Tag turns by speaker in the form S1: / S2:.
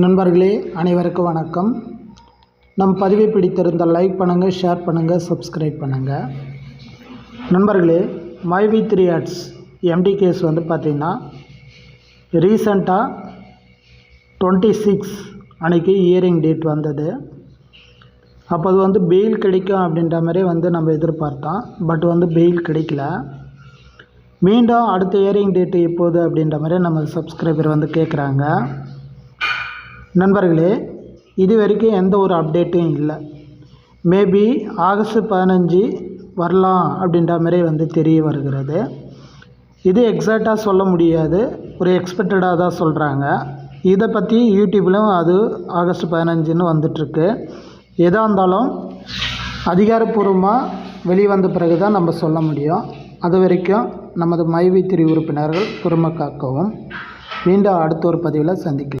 S1: நண்பர்களே அனைவருக்கும் வணக்கம். நம் பதிவை பிடித்திருந்த லைக் பண்ணுங்கள் ஷேர் பண்ணுங்கள் சப்ஸ்கிரைப் பண்ணுங்கள் நண்பர்களே மைவி த்ரீ ஆட்ஸ் எம்டி கேஸ் வந்து பார்த்திங்கன்னா ரீசண்டாக டுவெண்ட்டி சிக்ஸ் அன்றைக்கி இயரிங் டேட் வந்தது. அப்போ அது வந்து பெயில் கிடைக்கும் அப்படின்ற மாதிரி வந்து நம்ம எதிர்பார்த்தோம். பட் வந்து பெயில் கிடைக்கல. மீண்டும் அடுத்த இயரிங் டேட்டு எப்போது அப்படின்ற மாதிரி நம்ம சப்ஸ்கிரைபர் வந்து கேட்குறாங்க. நண்பர்களே இது வரைக்கும் எந்த ஒரு அப்டேட்டும் இல்லை. மேபி ஆகஸ்ட் பதினஞ்சு வரலாம் அப்படின்ற மாதிரி வந்து தெரிய வருகிறது. இது எக்ஸாக்டாக சொல்ல முடியாது. ஒரு எக்ஸ்பெக்டடாக தான் சொல்கிறாங்க இதை பற்றி யூடியூப்லையும் அது ஆகஸ்ட் பதினஞ்சுன்னு வந்துட்டுருக்கு. எதாக இருந்தாலும் அதிகாரப்பூர்வமாக வெளிவந்த பிறகு தான் நம்ம சொல்ல முடியும். அது வரைக்கும் நமது மைவி உறுப்பினர்கள் பொறுமை காக்கவும். மீண்டும் அடுத்த ஒரு பதிவில் சந்திக்கலாம்.